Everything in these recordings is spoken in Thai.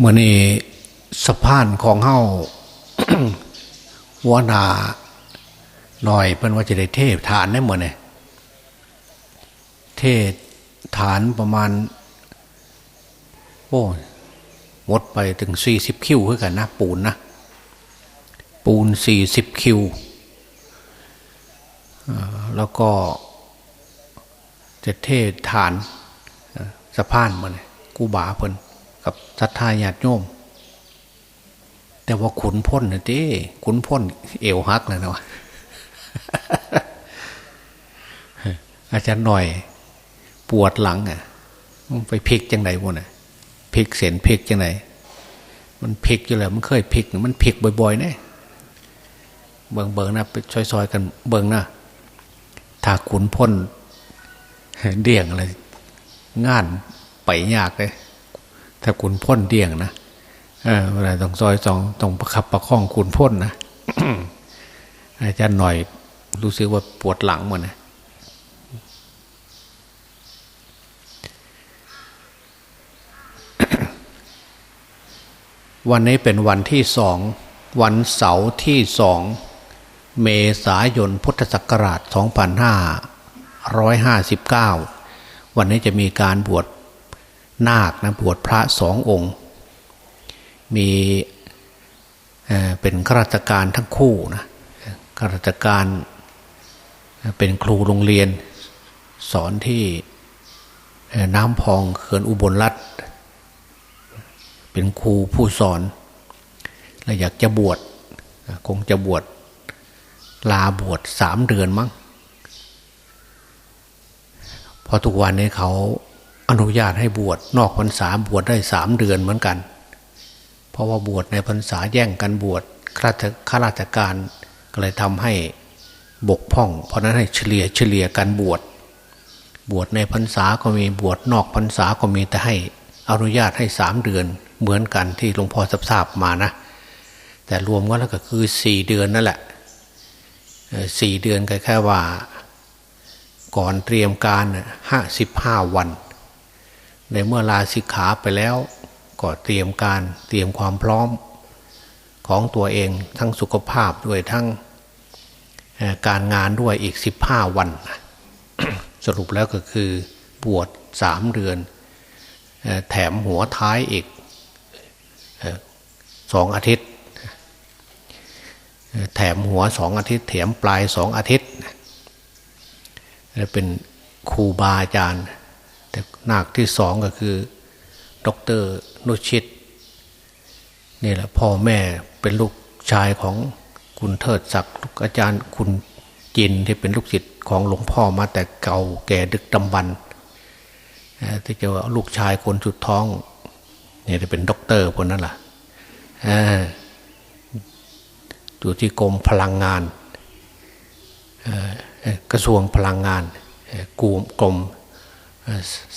เมื่อนี้สะพานของเฮาวนาหน่อยเพิ่นว่าจะได้เทพฐานได้หมดเนี่ยเทศฐานประมาณ โอ้หมดไปถึงสี่สิบคิวคือกันนะ ปูนนะ ปูนสี่สิบคิวแล้วก็จะเทศฐานสะพานมาเนี่ยกูบาเพิ่น กับศรัทธาญาติโยม แต่ว่าขุนพ้นนะเจ้ขุนพ้นเอวหักเลยนะวะอาจารย์หน่อย ปวดหลังอะไปพลิกจังไหนวะน่ะพลิกเสียนพลิกจังไหนมันพลิกอยู่แล้วมันเคยพลิก มันพลิกบ่อยๆเนี่ยเบิงเบิงนะไปซอยๆกันเบิงนะถ้าขุนพ้นเดี่ยงอะไรงานไปยากเลย ถ้าขุนพ้นเดี่ยงนะเออเวลาต้องซอยสองต้องประคับประคองขุนพ้นนะอาจารย์หน่อยรู้สึกว่าปวดหลังหมดนะวันนี้เป็นวันที่สอง วันเสาร์ที่สอง เมษายนพุทธศักราช 2559 วันนี้จะมีการบวช นาคนะบวชพระสององค์ มีเอ่อเป็นข้าราชการทั้งคู่นะข้าราชการเป็นครูโรงเรียน สอนที่น้ำพองเขื่อนอุบลรัฐเป็นครูผู้สอน และอยากจะบวชคงจะบวชลาบวชสามเดือนมั้งเพอทุกวันนี้เขา อนุญาตให้บวชนอกพรรษาบวชได้สามเดือนเหมือนกัน เพราะว่าบวชในพรรษาแย่งกันบวชข้าราชการก็เลยทำให้บกพร่อง เพราะนั้นให้เฉลี่ยเฉลี่ยกันบวชบวชในพรรษาก็มีบวชนอกพรรษาก็มีแต่ให้อนุญาตให้สามเดือนเหมือนกันที่หลวงพ่อทราบมานะ แต่รวมก็แล้วก็คือสี่เดือนนั่นแหละสี่เดือนก็แค่ว่า ก่อนเตรียมการห้าสิบห้าวัน ในเมื่อลาสิกขาไปแล้ว ก็เตรียมการเตรียมความพร้อมของตัวเองทั้งสุขภาพด้วยทั้งการงานด้วยอีกสิบห้าวัน สรุปแล้วก็คือบวชสามเดือน แถมหัวท้ายอีกสองอาทิตย์ แถมหัวสองอาทิตย์ แถมปลายสองอาทิตย์ เป็นครูบาอาจารย์ แต่นาคที่สองก็คือดรนุชิตนี่แหละพ่อแม่เป็นลูกชายของคุณเทิดศักดิ์อาจารย์คุณจินที่เป็นลูกศิษย์ของหลวงพ่อมาแต่เก่าแก่ดึกดำบรรที่จะว่าลูกชายคนสุดท้องเนี่ยจะเป็นด็อกเตอร์คนนั้นล่ะอยู่ที่กรมพลังงานกระทรวงพลังงานกลุ่มกรม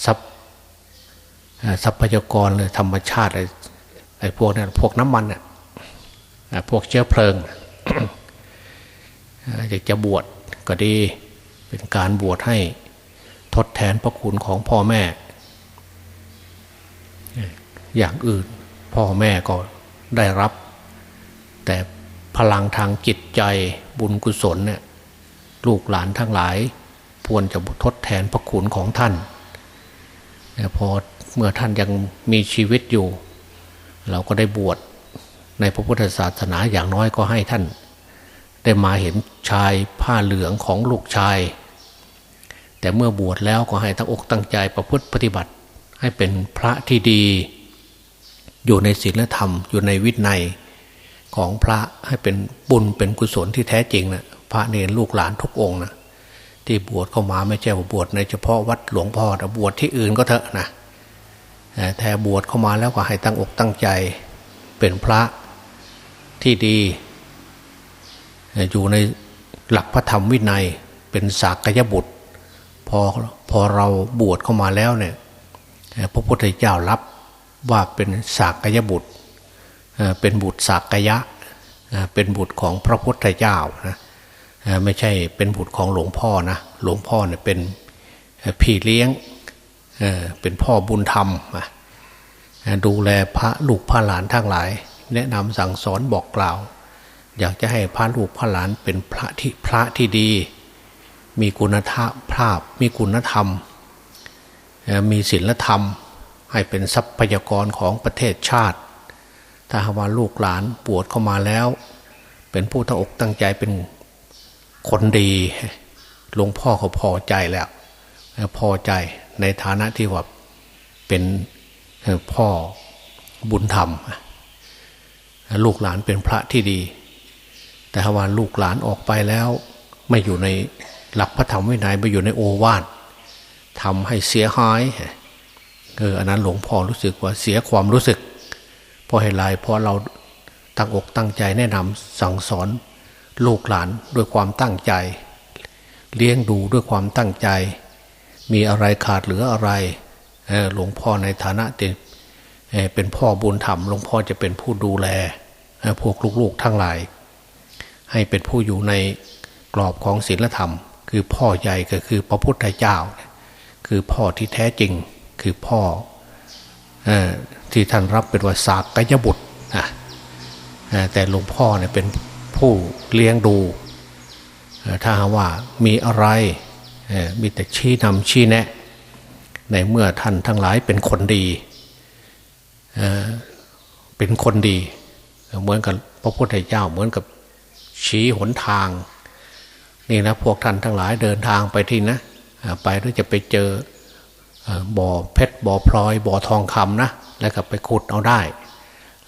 ทรัพทรัพยากรเลยธรรมชาติไอ้พวกนั้นพวกน้ำมันน่ะพวกเชื้อเพลิงอยากจะบวชก็ดี เป็นการบวชให้ทดแทนพระคุณของพ่อแม่ อย่างอื่นพ่อแม่ก็ได้รับ แต่พลังทางจิตใจบุญกุศลเนี่ยลูกหลานทั้งหลายควรจะทดแทนพระคุณของท่าน พอเมื่อท่านยังมีชีวิตอยู่ เราก็ได้บวชในพระพุทธศาสนาอย่างน้อยก็ให้ท่าน ได้มาเห็นชายผ้าเหลืองของลูกชาย แต่เมื่อบวชแล้วก็ให้ตั้งอกตั้งใจประพฤติปฏิบัติ ให้เป็นพระที่ดี อยู่ในศีลธรรม อยู่ในวินัยของพระให้เป็นบุญเป็นกุศลที่แท้จริงนะพระเนรลูกหลานทุกองนะ ที่บวชเข้ามาไม่ใช่ว่าบวชในเฉพาะวัดหลวงพ่อแต่บวชที่อื่นก็เถอะนะแต่บวชเข้ามาแล้วก็ให้ตั้งอกตั้งใจเป็นพระที่ดี อยู่ในหลักพระธรรมวินัยเป็นสากยบุตร พอพอเราบวชเข้ามาแล้วเนี่ยพระพุทธเจ้ารับว่าเป็นสากยบุตรเป็นบุตรสากยะเป็นบุตรของพระพุทธเจ้านะ ไม่ใช่เป็นบุตรของหลวงพ่อนะหลวงพ่อเนี่ยเป็นพี่เลี้ยงเป็นพ่อบุญธรรมดูแลพระลูกพระหลานทั้งหลาย แนะนำสั่งสอนบอกกล่าว อยากจะให้พระลูกพระหลานเป็นพระที่พระที่ดี มีคุณธรรมภาพมีคุณธรรม มีศีลธรรม ให้เป็นทรัพยากรของประเทศชาติ ถ้าว่าลูกหลานปวดเข้ามาแล้ว เป็นผู้ตั้งอกตั้งใจเป็น คนดีหลวงพ่อเขาพอใจแล้ว พอใจในฐานะที่ว่าเป็นพ่อบุญธรรม ลูกหลานเป็นพระที่ดี แต่ถ้าว่าลูกหลานออกไปแล้ว ไม่อยู่ในหลักพระธรรมวินัยไม่อยู่ในโอวาททำให้เสียหายเอออันนั้นหลวงพ่อรู้สึกว่าเสียความรู้สึกเพราะเหตุไรเพราะเราตั้งอกตั้งใจแนะนำสั่งสอน ลูกหลานด้วยความตั้งใจ เลี้ยงดูด้วยความตั้งใจ มีอะไรขาดเหลืออะไรหลวงพ่อในฐานะเป็นพ่อบุญธรรมหลวงพ่อจะเป็นผู้ดูแลพวกลูกๆทั้งหลาย ให้เป็นผู้อยู่ในกรอบของศีลธรรม คือพ่อใหญ่ก็คือพระพุทธเจ้า คือพ่อที่แท้จริงคือพ่อที่ท่านรับเป็นว่าสากกยบุตรแต่หลวงพ่อเนี่ยเป็น ผู้เลี้ยงดู ถ้าว่ามีอะไรมีแต่ชี้นำชี้แนะ ในเมื่อท่านทั้งหลายเป็นคนดีเป็นคนดี เหมือนกับพระพุทธเจ้าเหมือนกับชี้หนทาง นี่นะพวกท่านทั้งหลายเดินทางไปที่นะไปแล้วจะไปเจอบ่อเพชรบ่อพลอยบ่อทองคำนะแล้วก็ไปขุดเอาได้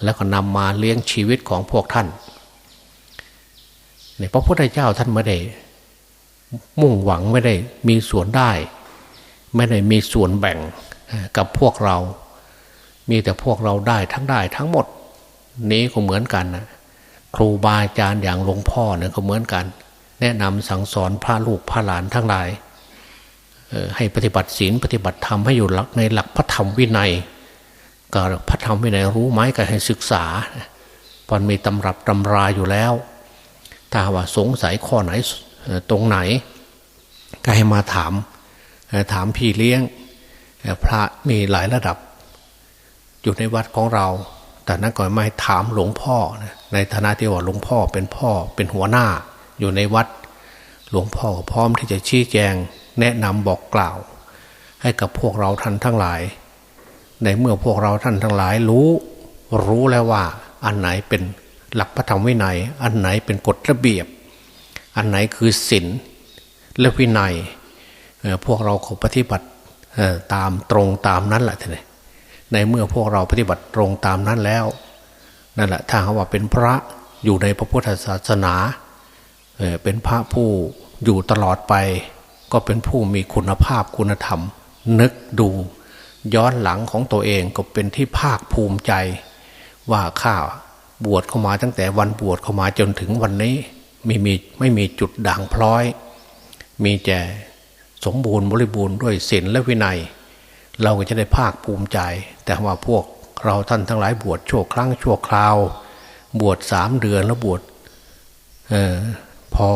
แล้วก็นำมาเลี้ยงชีวิตของพวกท่าน เนี่ยพระพุทธเจ้าท่านไม่ได้ มุ่งหวังไม่ได้มีส่วนได้ ไม่ได้มีส่วนแบ่งกับพวกเรา มีแต่พวกเราได้ทั้งได้ทั้งหมด นี้ก็เหมือนกันนะครูบาอาจารย์อย่างหลวงพ่อเนี่ยก็เหมือนกัน แนะนำสั่งสอนพระลูกพระหลานทั้งหลายให้ปฏิบัติศีลปฏิบัติธรรมให้อยู่หลักในหลักพระธรรมวินัยก็พระธรรมวินัยรู้ไหมก็ให้ศึกษาพอมีตำรับตำราอยู่แล้ว ถ้าว่าสงสัยข้อไหนตรงไหน ก็ให้มาถาม ถามพี่เลี้ยง พระมีหลายระดับ อยู่ในวัดของเรา แต่นั้นก่อนไม่ถามหลวงพ่อ ในฐานะที่ว่าหลวงพ่อเป็นพ่อเป็นหัวหน้าอยู่ในวัด หลวงพ่อพร้อมที่จะชี้แจง แนะนำบอกกล่าว ให้กับพวกเราท่านทั้งหลาย ในเมื่อพวกเราท่านทั้งหลายรู้ รู้แล้วว่าอันไหนเป็น หลักพระธรรมวินัย อันไหนเป็นกฎระเบียบ อันไหนคือศีลและวินัยพวกเราปฏิบัติตามตรงตามนั้นแหละท่านในเมื่อพวกเราปฏิบัติตรงตามนั้นแล้วนั่นแหละถ้าเขาว่าเป็นพระอยู่ในพระพุทธศาสนาเป็นพระผู้อยู่ตลอดไป ก็เป็นผู้มีคุณภาพคุณธรรม นึกดูย้อนหลังของตัวเองก็เป็นที่ภาคภูมิใจว่าข้า บวชเข้ามาตั้งแต่วันบวชเข้ามาจนถึงวันนี้ไม่มีไม่มีจุดด่างพร้อย มีแต่สมบูรณ์บริบูรณ์ด้วยศีลและวินัย เราก็จะได้ภาคภูมิใจ แต่ว่าพวกเราท่านทั้งหลายบวชชั่วครั้งชั่วคราว บวชสามเดือนแล้วบวชออพอ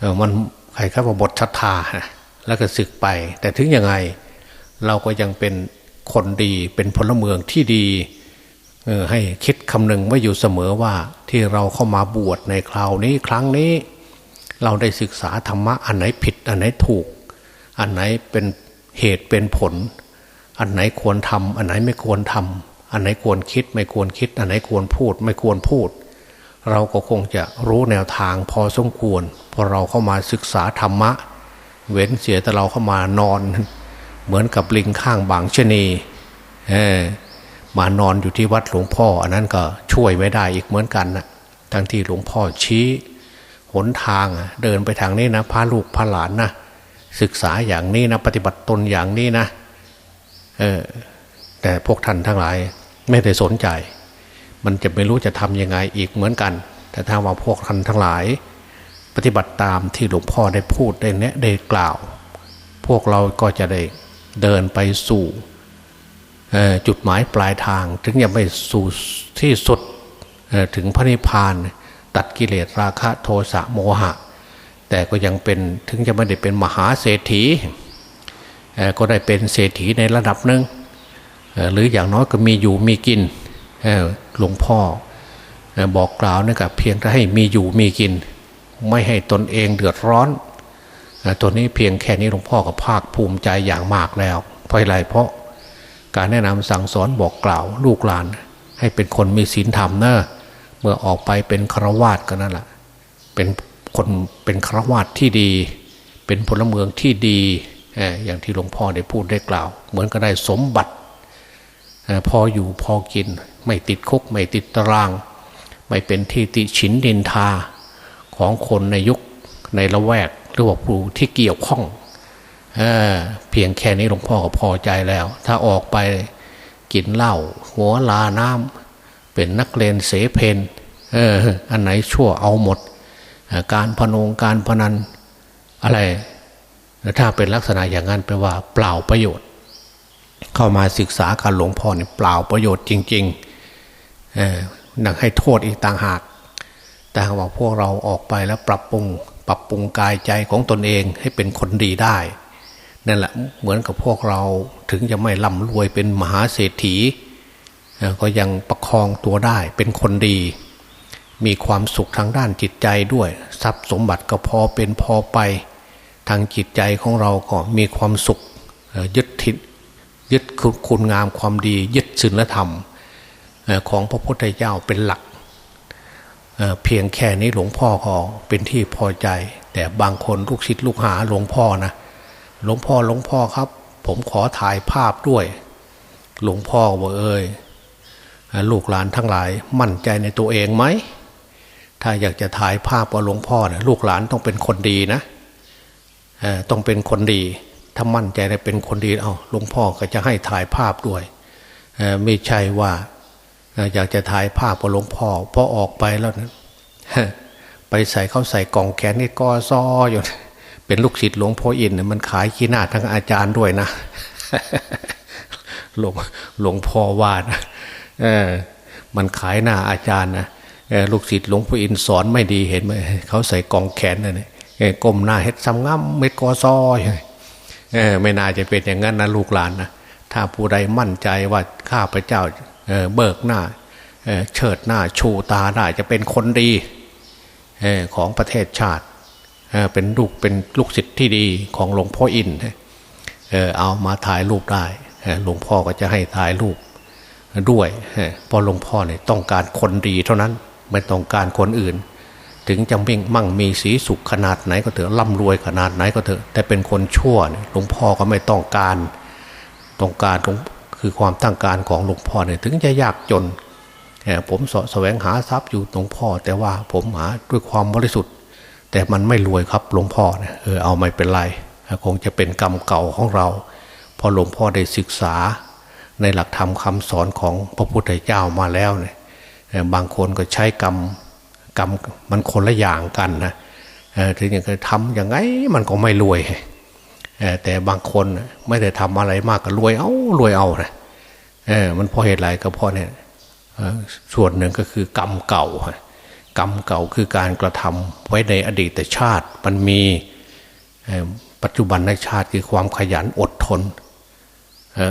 ออมันใครครับว่าบทชัทธาแล้วก็ศึกไป แต่ถึงยังไงเราก็ยังเป็นคนดีเป็นพลเมืองที่ดี ให้คิดคำหนึ่งไว้อยู่เสมอว่าที่เราเข้ามาบวชในคราวนี้ครั้งนี้ เราได้ศึกษาธรรมะอันไหนผิด อันไหนถูก อันไหนเป็นเหตุเป็นผล อันไหนควรทำอันไหนไม่ควรทำอันไหนควรคิด ไม่ควรคิด อันไหนควรพูด ไม่ควรพูด เราก็คงจะรู้แนวทางพอสมควรพอเราเข้ามาศึกษาธรรมะ เว้นเสียแต่เราเข้ามานอน เหมือนกับลิงข้างบางชนีเออ มานอนอยู่ที่วัดหลวงพ่อ อันนั้นก็ช่วยไม่ได้อีกเหมือนกันนะทั้งที่หลวงพ่อชี้หนทางเดินไปทางนี้นะพาลูกพาหลานนะศึกษาอย่างนี้นะ ปฏิบัติตนอย่างนี้นะเออแต่พวกท่านทั้งหลายไม่ได้สนใจ มันจะไม่รู้จะทำยังไงอีกเหมือนกัน แต่ถ้าว่าพวกท่านทั้งหลาย ปฏิบัติตามที่หลวงพ่อได้พูดได้แนะได้กล่าว พวกเราก็จะได้เดินไปสู่ จุดหมายปลายทาง ถึงยังไม่สู่ที่สุดถึงพระนิพพาน ตัดกิเลสราคะโทสะโมหะ แต่ก็ยังเป็นถึงจะไม่ได้เป็นมหาเศรษฐีก็ได้เป็นเศรษฐีในระดับหนึ่งหรืออย่างน้อยก็มีอยู่มีกินหลวงพ่อบอกกล่าวนะครับเพียงแต่ให้มีอยู่มีกิน ไม่ให้ตนเองเดือดร้อนตัวนี้เพียงแค่นี้หลวงพ่อก็ภาคภูมิใจอย่างมากแล้วเพราะอะไรเพราะ การแนะนำสั่งสอนบอกกล่าวลูกหลาน ให้เป็นคนมีศีลธรรมเนอะเมื่อออกไปเป็นฆราวาสก็นั่นแหละเป็นคนเป็นฆราวาสที่ดี เป็นพลเมืองที่ดีอย่างที่หลวงพ่อได้พูดได้กล่าว เหมือนก็ได้สมบัติพออยู่พอกิน ไม่ติดคุกไม่ติดตาราง ไม่เป็นที่ติฉินดินทาของคนในยุคในละแวกหรือว่าผู้ที่เกี่ยวข้อง เเพียงแค่นี้หลวงพ่อก็พอใจแล้ว ถ้าออกไปกินเหล้าหัวลาน้ำเป็นนักเลนเสเพนเอออันไหนชั่วเอาหมด การพนงการพนันอะไร ถ้าเป็นลักษณะอย่างนั้นแปลว่า เปล่าประโยชน์ เข้ามาศึกษาการหลวงพ่อเนี่ยเปล่าประโยชน์จริงๆเออนักให้โทษอีกต่างหาก แต่ว่าพวกเราออกไปแล้วปรับปรุง ปรับปรุงกายใจของตนเองให้เป็นคนดีได้ นั่นแหละเหมือนกับพวกเราถึงจะไม่ร่ำรวยเป็นมหาเศรษฐี ก็ยังประคองตัวได้เป็นคนดี มีความสุขทางด้านจิตใจด้วย ทรัพย์สมบัติก็พอเป็นพอไป ทางจิตใจของเราก็มีความสุขยึดทิศยึดคุณงามความดี ยึดศีลธรรมของพระพุทธเจ้าเป็นหลักเพียงแค่นี้หลวงพ่อก็เป็นที่พอใจ แต่บางคนลูกศิษย์ลูกหาหลวงพ่อนะ หลวงพ่อหลวงพ่อครับ ผมขอถ่ายภาพด้วย หลวงพ่อบอกเอ้ยลูกหลานทั้งหลายมั่นใจในตัวเองไหม ถ้าอยากจะถ่ายภาพว่าหลวงพ่อเนี่ยลูกหลานต้องเป็นคนดีนะต้องเป็นคนดี ถ้ามั่นใจในเป็นคนดีเอาหลวงพ่อก็จะให้ถ่ายภาพด้วยไม่ใช่ว่าอยากจะถ่ายภาพกับหลวงพ่อพอออกไปแล้วนะไปใส่เข้าใส่กล่องแกนนี่ก็ซ้ออยู่ เป็นลูกศิษย์หลวงพ่ออินเนี่ยมันขายขี้หน้าทั้งอาจารย์ด้วยนะหลวงหลวงพ่อวาดเออ มันขายหน้าอาจารย์นะลูกศิษย์หลวงพ่ออินสอนไม่ดีเห็นไหมเขาใส่กองแขนนั่นเองก้มหน้าเฮ็ดซ้ำง่ำเม็ดกอซอยเออไม่น่าจะเป็นอย่างนั้นนะลูกหลานนะถ้าผู้ใดมั่นใจว่าข้าพเจ้าเบิกหน้าเชิดหน้าชูตาได้จะเป็นคนดีของประเทศชาติ เป็นลูกเป็นลูกศิษย์ที่ดีของหลวงพ่ออินเอามาถ่ายรูปได้หลวงพ่อก็จะให้ถ่ายรูปด้วยเพราะหลวงพ่อเนี่ยต้องการคนดีเท่านั้นไม่ต้องการคนอื่น ถึงจะมิ่งมั่งมีสีสุขขนาดไหนก็เถอะร่ำรวยขนาดไหนก็เถอะ แต่เป็นคนชั่วหลวงพ่อก็ไม่ต้องการต้องการคือความตั้งการของหลวงพ่อเนี่ยถึงจะยากจนผมสแสวงหาทรัพย์อยู่หลวงพ่อ แต่ว่าผมหาด้วยความบริสุทธิ์ แต่มันไม่รวยครับหลวงพ่อเนี่ยเออเอาไม่เป็นไร คงจะเป็นกรรมเก่าของเรา พอหลวงพ่อได้ศึกษา ในหลักธรรมคาสอนของพระพุทธเจ้ามาแล้วเนี่ยบางคนก็ใช้กรรมกรรมมันคนละอย่างกันนะถึงอย่างทำอย่างไงมันก็ไม่รวยแต่บางคนไม่ได้ทำอะไรมากก็รวยเอารวยเอานะมันเพราะเหตุไรก็เพราะเนี่ยส่วนหนึ่งก็คือกรรมเก่า กรรมเก่าคือการกระทำไว้ในอดีตชาติ มันมีปัจจุบันในชาติคือความขยันอดทน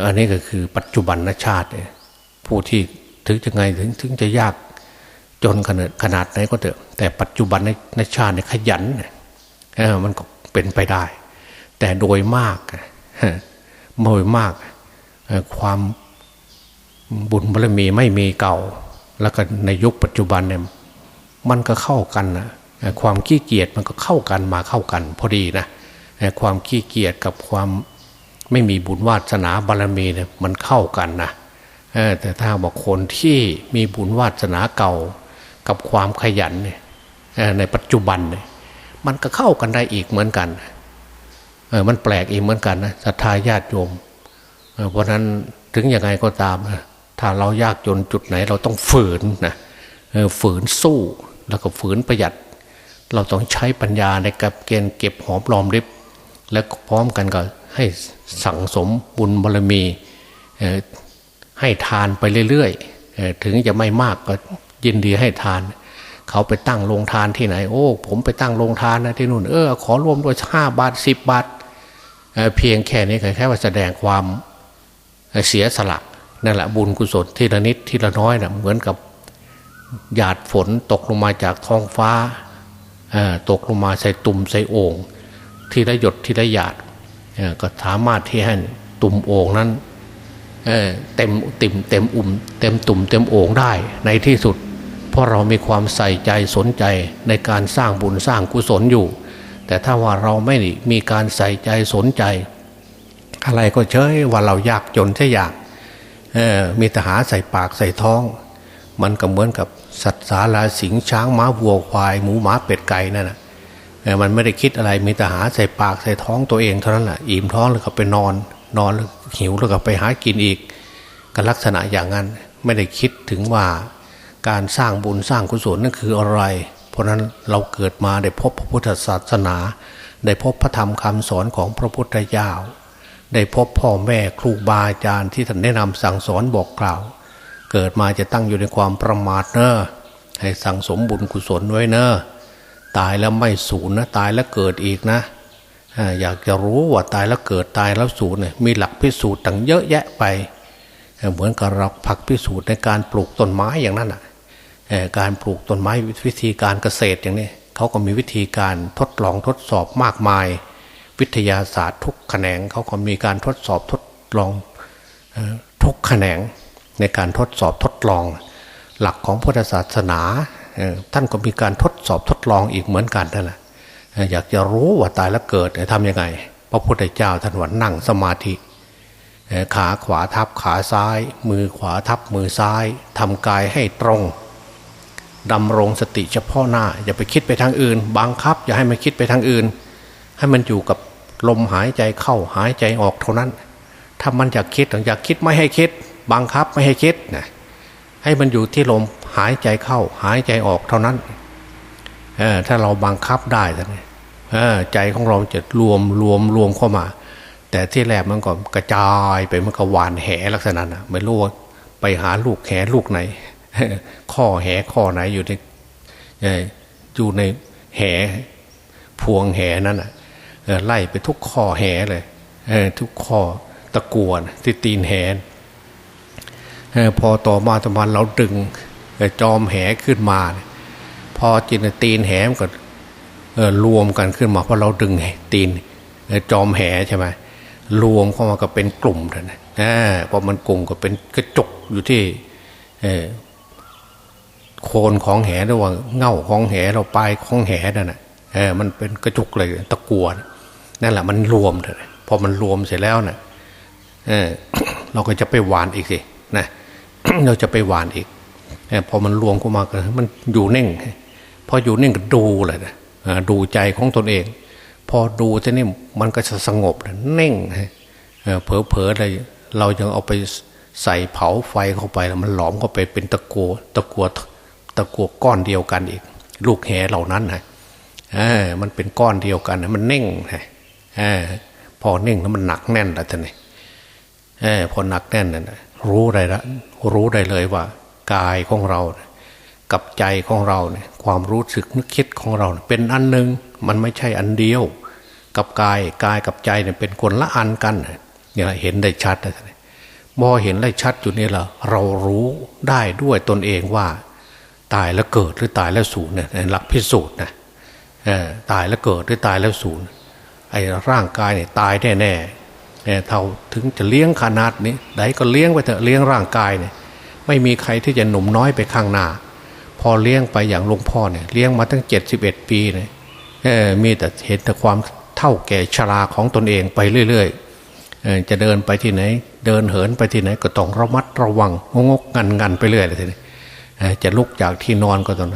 อันนี้ก็คือปัจจุบันนชาติ ผู้ที่ถึงจะไงถึงถึงจะยากจนขนาดขนาดไหนก็เถอะ แต่ปัจจุบันในชาติเนี่ยขยันมันก็เป็นไปได้ แต่โดยมากโดยมากความบุญบารมีไม่มีเก่า แล้วก็ในยุคปัจจุบันเนี่ย มันก็เข้ากันนะความขี้เกียจมันก็เข้ากันมาเข้ากัน พอดีนะความขี้เกียจกับความไม่มีบุญวาสนาบารมีเนี่ยมันเข้ากันนะแต่ถ้าบอกคนที่มีบุญวาสนาเก่า กับความขยันเนี่ยในปัจจุบันเนี่ยมันก็เข้ากันได้อีกเหมือนกันมันแปลกอีกเหมือนกันนะศรัทธาญาติโยมเพราะนั้นถึงยังไงก็ตาม ถ้าเรายากจนจุดไหนเราต้องฝืนนะฝืนสู้ แล้วก็ฝืนประหยัด เราต้องใช้ปัญญาในการเกณฑ์เก็บหอมรอมริบ และพร้อมกันก็ให้สั่งสมบุญบารมีให้ทานไปเรื่อยๆถึงจะไม่มากก็ยินดีให้ทาน เขาไปตั้งโรงทานที่ไหน โอ้ ผมไปตั้งโรงทานนะที่นู่นเออขอรวมด้วยห้าบาทสิบบาทเพียงแค่นี้แค่ว่าแสดงความเสียสละนั่นแหละบุญกุศลทีละนิดทีละน้อยนะเหมือนกับ หยาดฝนตกลงมาจากท้องฟ้าตกลงมาใส่ตุ่มใส่โอ่งทีละหยดทีละหยาดก็สามารถที่ให้ตุ่มโอ่งนั้นเต็มติ่มเต็มอุ่ม เต็มตุ่มเต็มโอ่งได้ในที่สุด เพราะเรามีความใส่ใจสนใจในการสร้างบุญสร้างกุศลอยู่ แต่ถ้าว่าเราไม่มีการใส่ใจสนใจ อะไรก็เฉยว่าเรายากจนแค่อยากมีแต่หาใส่ปากใส่ท้อง มันก็เหมือนกับ สัตว์สาราสิงช้างม้าวัวควาย หมูหมาเป็ดไก่นั่นแหะมันไม่ได้คิดอะไรมีแต่หาใส่ปากใส่ท้องตัวเองเท่านั้นแหละอิ่มท้องแล้วก็ไปนอน นอนแล้วหิวแล้วก็ไปหากินอีกก็ลักษณะอย่างนั้นไม่ได้คิดถึงว่าการสร้างบุญสร้างกุศลนั่นคืออะไร เพราะนั้นเราเกิดมาได้พบพระพุทธศาสนา ได้พบพระธรรมคำสอนของพระพุทธเจ้า ได้พบพ่อแม่ครูบาอาจารย์ที่ท่านแนะนำสั่งสอนบอกกล่าว เกิดมาจะตั้งอยู่ในความประมาทเนอะให้สั่งสมบุญกุศลไว้เนอะตายแล้วไม่สูญนะตายแล้วเกิดอีกนะอยากจะรู้ว่าตายแล้วเกิดตายแล้วสูญเนี่ยมีหลักพิสูจน์ตั้งเยอะแยะไป เหมือนกับเราผักพิสูจน์ในการปลูกต้นไม้อย่างนั้นอะการปลูกต้นไม้วิธีการเกษตรอย่างนี้เขาก็มีวิธีการทดลองทดสอบมากมาย วิทยาศาสตร์ทุกแขนงเขาก็มีการทดสอบทดลองทุกแขนง ในการทดสอบทดลอง หลักของพุทธศาสนาท่านก็มีการทดสอบทดลองอีกเหมือนกันนั่นแหละอยากจะรู้ว่าตายแล้วเกิดทำยังไงพระพุทธเจ้าท่านว่านั่งสมาธิ ขาขวาทับขาซ้าย มือขวาทับมือซ้ายทำกายให้ตรงดำรงสติเฉพาะหน้า อย่าไปคิดไปทางอื่น บังคับ อย่าให้มันคิดไปทางอื่น ให้มันอยู่กับลมหายใจเข้าหายใจออกเท่านั้น ถ้ามันอยากคิดอยากคิดไม่ให้คิด บังคับไม่ให้คิดนะให้มันอยู่ที่ลมหายใจเข้า หายใจออกเท่านั้นถ้าเราบังคับได้ท่านใจของเราจะรวมรวมรวมเข้ามา แต่ที่แรกมันก็กระจายไปมันก็หวานแหลักษณะนะไม่รู้ว่าไปหาลูกแหลูกไหนข้อแหข้อไหนอยู่ในอยู่ในแหพวงแหนั่นอะไล่ไปทุกข้อแหเลยทุกข้อตะกวนที่ตีนแห พอต่อมาตะวันเราดึงจอมแหขึ้นมา พอจินตีนแหมก็รวมกันขึ้นมาเพราะเราดึงตีนจอมแหใช่ไหมรวมเข้ามาก็เป็นกลุ่มเท่านพอมันกลุ่มก็เป็นกระจกอยู่ที่โคนของแหระหว่างเง่าของแหเราปลายของแหนั่นแหะมันเป็นกระจุกเลยตะกวนนั่นแหละมันรวมเลยพอมันรวมเสร็จแล้วเนะ่ยเเราก็จะไปหวานอีกสินะ เราจะไปหวานอีกพอมันรวมเข้ามากันมันอยู่เน่งพออยู่เน่งก็ดูเลยนะดูใจของตนเอง พอดูจะนี่มันก็จะสงบเน่งเผลอเผลอเลยเรายังเอาไปใส่เผาไฟเข้าไปแล้วมันหลอมเข้าไปเป็นตะกัวตะกัวตะกัวก้อนเดียวกันอีก ลูกแหเหล่านั้นนะมันเป็นก้อนเดียวกันนะมันเน่งอพอเน่งแล้วมันหนักแน่นแล้วท่านนี่พอหนักแน่นนั่น รู้ได้ละรู้ได้เลยว่า กายของเรา กับใจของเราเนี่ยความรู้สึกนึกคิดของเรา เป็นอันหนึ่งมันไม่ใช่อันเดียว กับกายกายกับใจเนี่ยเป็นคนละอันกันเนี่ยเห็นได้ชัดเลยมอเห็นได้ชัดอยู่นี่แหละเรารู้ได้ด้วยตนเองว่า ตายแล้วเกิดหรือตายแล้วสูญเนี่ยหลักพิสูจน์นะตายแล้วเกิดหรือตายแล้วสูญไอ้ร่างกายเนี่ยตายแน่แน่ เท่าถึงจะเลี้ยงขนาดนี้ใดก็เลี้ยงไปเถอะเลี้ยงร่างกายเนี่ยไม่มีใครที่จะหนุ่มน้อยไปข้างหน้า พอเลี้ยงไปอย่างหลวงพ่อเนี่ยเลี้ยงมาตั้งเจ็ดสิบเอ็ดปีเนี่ยมีแต่เห็นแต่ความเท่าแก่ชราของตนเองไปเรื่อยๆจะเดินไปที่ไหน เดินเหินไปที่ไหนก็ต้องระมัดระวังงกงันงันไปเรื่อยเลยทีนี้จะลุกจากที่นอนก็ต้อง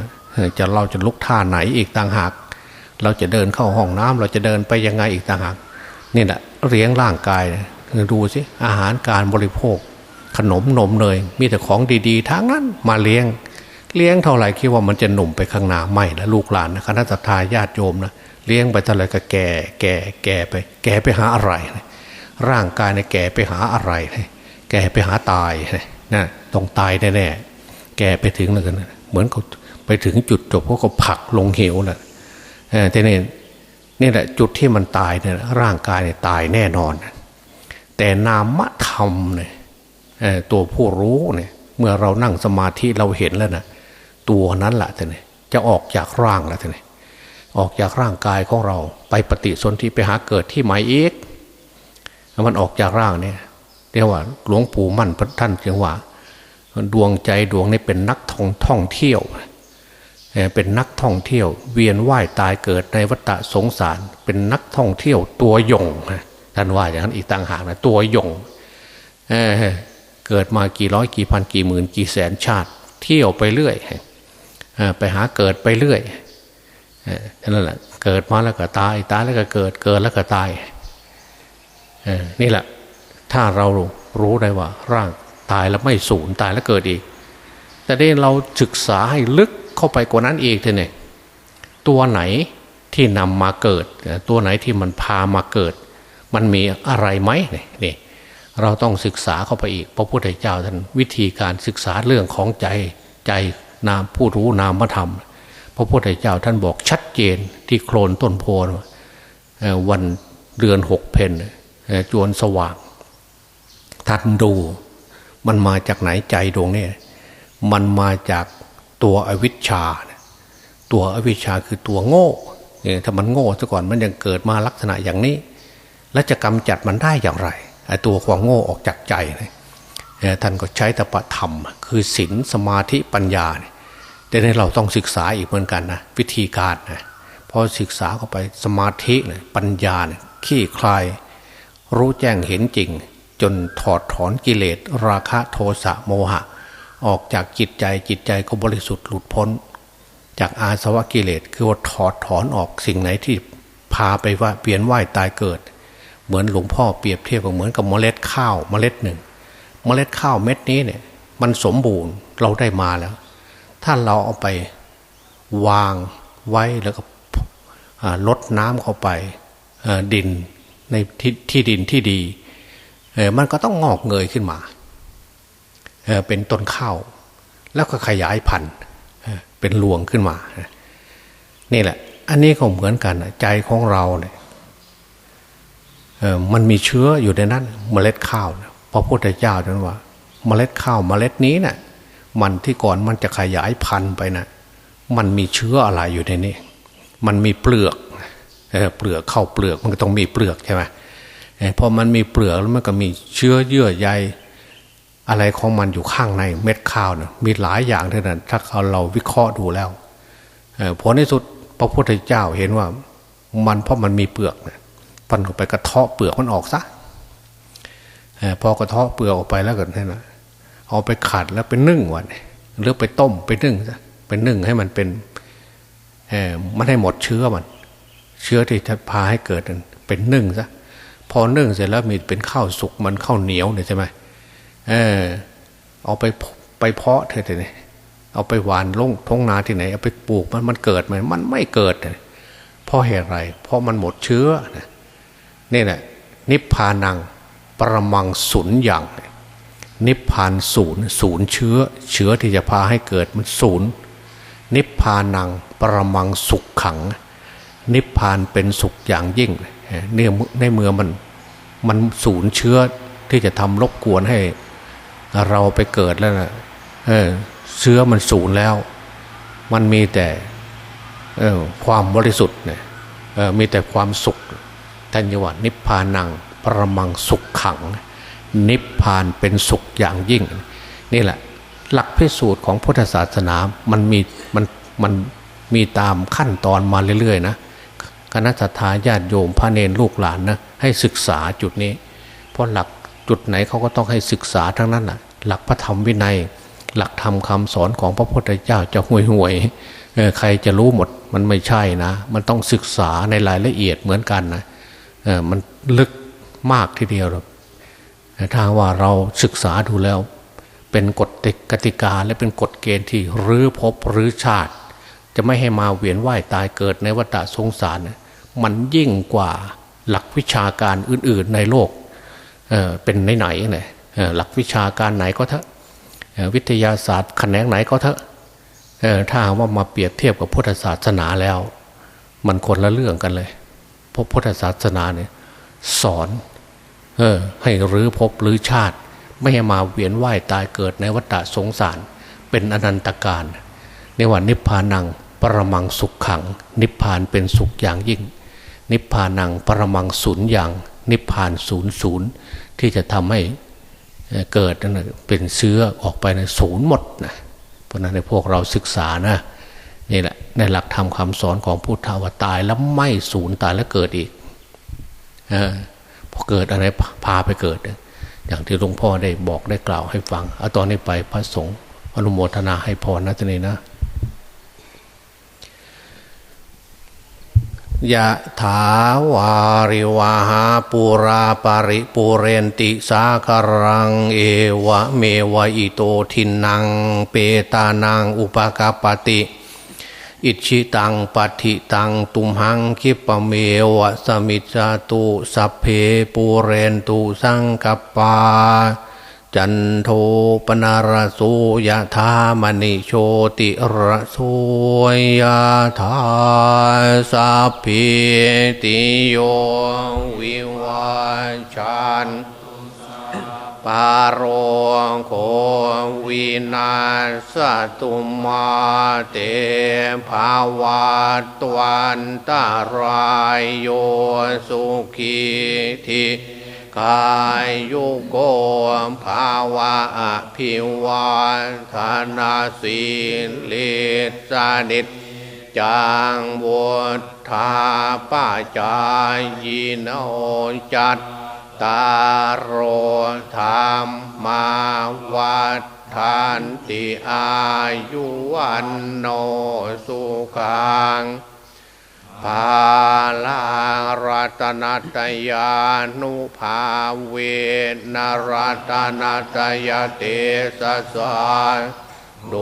จะเราจะลุกท่าไหนอีกต่างหาก เราจะเดินเข้าห้องน้ำเราจะเดินไปยังไงอีกต่างหาก นี่แหละเลี้ยงร่างกายดูสิอาหารการบริโภค ขนมนมเลย มีแต่ของดีๆทั้งนั้นมาเลี้ยง เลี้ยงเท่าไหร่คิดว่ามันจะหนุ่มไปข้างหน้าไม่นะลูกหลานนะคณะทาญาติโยมนะเลี้ยงไปเท่าไหร่ก็แก่แก่แก่ไป แก่ไปหาอะไร ร่างกายเนี่ยแก่ไปหาอะไร แก่ไปหาตายนะต้องตายแน่ๆแก่ไปถึงแล้วกันเหมือนเขาไปถึงจุดจบเขาก็ผักลงเหวแหละแต่เนี่ย นี่แหละจุดที่มันตายเนี่ยร่างกายเนี่ยตายแน่นอน แต่นามธรรมเนี่ยตัวผู้รู้เนี่ย เมื่อเรานั่งสมาธิเราเห็นแล้วนะตัวนั้นแหละท่านจะออกจากร่างแล้วท่านออกจากร่างกายของเราไปปฏิสนธิไปหาเกิดที่หมายเอกมันออกจากร่างเนี่ยเรียกว่าหลวงปู่มั่นพระท่านเรียกว่า ดวงใจดวงนี้เป็นนักท่องท่องเที่ยว เป็นนักท่องเที่ยว เวียนว่ายตายเกิดในวัฏสงสาร เป็นนักท่องเที่ยวตัวยงท่านว่าอย่างนั้นอีกต่างหากนะตัวยงเเกิดมากี่ร้อยกี่พันกี่หมื่นกี่แสนชาติ เที่ยวไปเรื่อยไปหาเกิดไปเรื่อยนั่นแหละเกิดมาแล้วก็ตายตายแล้วก็เกิดเกิดแล้วก็ตายนี่แหละ ถ้าเรารู้ได้ว่า ร่างตายแล้วไม่สูญตายแล้วเกิดอีก แต่ได้เราศึกษาให้ลึก เข้าไปกว่านั้นอีกเถอะเนี่ยตัวไหนที่นำมาเกิด ตัวไหนที่มันพามาเกิด มันมีอะไรไหมนี่เราต้องศึกษาเข้าไปอีก พระพุทธเจ้าท่านวิธีการศึกษาเรื่องของใจใจนามผู้รู้นามธรรม พระพุทธเจ้าท่านบอกชัดเจนที่โคลนต้นโพนวันเดือนหกเพนจวนสว่างท่านดู มันมาจากไหนใจดวงนี้มันมาจาก ตัวอวิชชา ตัวอวิชชาคือตัวโง่ถ้ามันโง่ซะก่อนมันยังเกิดมาลักษณะอย่างนี้ แล้วจะกำจัดมันได้อย่างไรไอ้ตัวความโง่ออกจากใจท่านก็ใช้ตปะธรรม คือศีลสมาธิปัญญาเนี่ยแต่ในเราต้องศึกษาอีกเหมือนกันนะวิธีการนะพอศึกษาเข้าไปสมาธิเนี่ยปัญญาเนี่ยขี้คลาย รู้แจ้งเห็นจริง จนถอดถอนกิเลสราคะโทสะโมหะ ออกจากจิตใจจิตใจก็บริสุทธิ์หลุดพ้น จากอาสวะกิเลสคือว่าถอดถอนออกสิ่งไหนที่พาไปว่าเปลี่ยนว่ายตายเกิด เหมือนหลวงพ่อเปรียบเทียบกับเหมือนกับเมล็ดข้าวเมล็ดหนึ่ง เมล็ดข้าวเม็ดนี้เนี่ย มันสมบูรณ์เราได้มาแล้ว ถ้าเราเอาไปวางไว้แล้วก็ลดน้ำเข้าไปดินในทที่ดินที่ดีมันก็ต้องงอกเงยขึ้นมา เป็นต้นข้าว แล้วก็ขยายพันธุ์เป็นรวงขึ้นมา นี่แหละ อันนี้ก็เหมือนกันใจของเราเนี่ยมันมีเชื้ออยู่ในนั้น เมล็ดข้าวพระพุทธเจ้านั้นว่า เมล็ดข้าวเมล็ดนี้เนะ่ยมันที่ก่อนมันจะขยายพันธุ์ไปนะมันมีเชื้ออะไรอยู่ในนี้ มันมีเปลือกเปลือกเข้าเปลือกมันก็ต้องมีเปลือกใช่ไหมพอมันมีเปลือกแล้วมันก็มีเชื้อเยื่อใย อะไรของมันอยู่ข้างในเม็ดข้าวเนะมีหลายอย่างเท่านั้นถ้าเราเราวิเคราะห์ดูแล้วผลในสุดพระพุทธเจ้าเห็นว่า มันเพราะมันมีเปลือกเนี่ยฟันออกไปกระเทาะเปลือกมันออกซะพอกระเทาะเปลือกออกไปแล้วกันนี่นะเอาไปขัดแล้วไปนึ่งวันหรือไปต้มไปนึ่งซะไปนึ่งให้มันเป็นมันให้หมดเชื้อมัน เชื้อที่จะพาให้เกิดเป็นนึ่งซะพอนึ่งเสร็จแล้วมีเป็นข้าวสุกมันข้าวเหนียวเนี่ยใช่ไหมเเออ เอาไปไปเพาะเถอะเนี่ยเอาไปหวานลงท้องนาที่ไหน เอาไปปลูกมันมันเกิดไหมมันไม่เกิดเพราะเหตุไรเพราะมันหมดเชื้อนี่แหละนิพพานังประมังสุญอย่าง นิพพานศูนย์ศูนย์เชื้อ เชื้อที่จะพาให้เกิดมันศูนย์นิพพานังประมังสุขขัง นิพพานเป็นสุขอย่างยิ่งเนี่ยในเมื่อมันมันศูนย์เชื้อที่จะทำรบกวนให้ เราไปเกิดแล้วนะเออเชื้อมันศูนย์แล้ว มันมีแต่เออความบริสุทธิ์เนี่ยมีแต่ความสุขท่านยวันิพพานังประมังสุขขัง นิพพานเป็นสุขอย่างยิ่ง นี่แหละ หลักพิสูจน์ของพุทธศาสนามันมีมันมันมีตามขั้นตอนมาเรื่อยๆนะคณะทาญาติโยมพระเนรลูกหลานนะให้ศึกษาจุดนี้ เพราะหลักจุดไหนเขาก็ต้องให้ศึกษาทั้งนั้นแหะ หลักพระธรรมวินัย หลักธรรมคาสอนของพระพุทธเจ้าจะห่วยห่วยใครจะรู้หมดมันไม่ใช่นะ มันต้องศึกษาในรายละเอียดเหมือนกันนะมันลึกมากทีเดียวถ้าว่าเราศึกษาดูแล้ว เป็นกฎกติกาและเป็นกฎเกณฑ์ที่รื้อพบรื้อชาติ จะไม่ให้มาเวียนว่ายตายเกิดในวัฏสงสาร มันยิ่งกว่าหลักวิชาการอื่น ๆในโลกเเป็นไหนๆเนี่ย หลักวิชาการไหนก็เถอะวิทยาศาสตร์แขนงไหนก็เถอะถ้าว่ามาเปรียบเทียบกับพุทธศาสนาแล้ว มันคนละเรื่องกันเลยเพราะพุทธศาสนาเนี่ยสอนเออให้รื้อพบรื้อชาติ ไม่ให้มาเวียนว่ายตายเกิดในวัฏสงสาร เป็นอนันตการในวันนิพพานังปรมังสุขขัง นิพพานเป็นสุขอย่างยิ่ง นิพพานังปรมังศูนย์อย่าง นิพพานศูนย์ศูนย์ที่จะทำให้ เกิดนั่นเป็นเชื้อออกไปในศูนย์หมดนะเพราะนั้นในพวกเราศึกษานะนี่แหละในหลักธรรมคาสอนของพุทธาวตายแล้วไม่ศูนย์ตายแล้วเกิดอีกอพอเกิดอะไรพาไปเกิด อย่างที่หลวงพ่อได้บอกได้กล่าวให้ฟังเอาตอนนี้ไปพระสงฆ์อนุโมทนาให้พรนะท่านนะ ยะถาวาริวาหาปูราปาริปูเรนติสาคารัง เอวะเมวะอิโตทินัง เปตานังอุปกาปติ อิชิตังปัติตังตุมหังคิปเมวะสมิจาตุสัพเพปูเรนตุสังกปา จันโทปนารสุยะธามณิโชติระโสยะธาสัพพิติโยวิวัชันปารโรโควินาสตุมาเตภาวะตวันตารายโยสุขีทิ กายยุโกภาวะอภิวาทนาสีลิสานิจจังวุธาป้าจายโนจัตตารโรธรรมมาวัฏทานติอายุวันโนสุขัง ภาลารัตนัตยานุภาเวนรัตนัตยเตสสานโล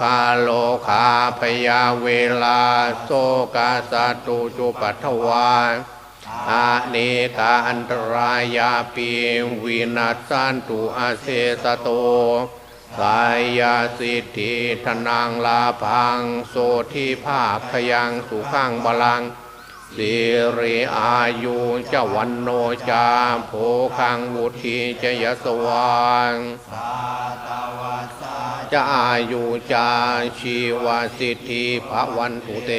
คาโลคาพยาเวลาโสกาสตุจุปัทวาอาเนกาอันตรายาปีวินัสันตุอาเสสโต สายาสิทธิธนังลาพังโสทิภาพพยังสุขังบาลังสิริอายุเจวันโนจาโภคังวุธีจยสวางจะอายุจาชีวสิทธิภวันตุเต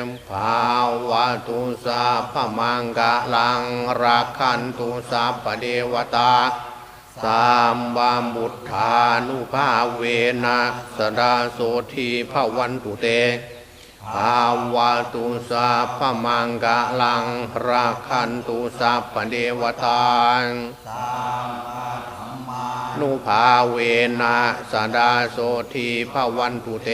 มภาวะตุสาพมังกะลังรักขันตุสาปเดวตา สามบามบุตธานุภาเวนะสดาโสทีพระวันตุเตภาวะตุสาพมังกะลังราคันตุสาปเดวตานุภาเวนะสดาโสทีพระวันตุเต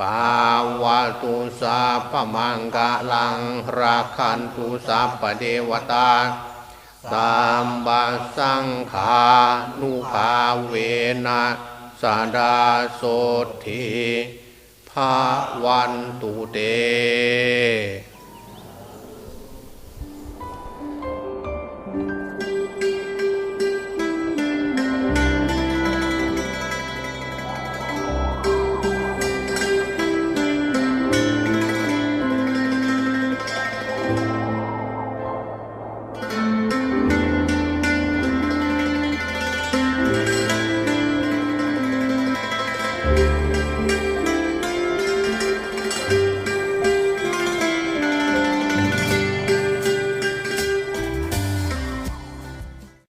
ภาวะตุสาพมังกะลังราคันตุสาปเดวตา สามบาสังขานุภาเวนะสาดาโสธิภาวันตุเต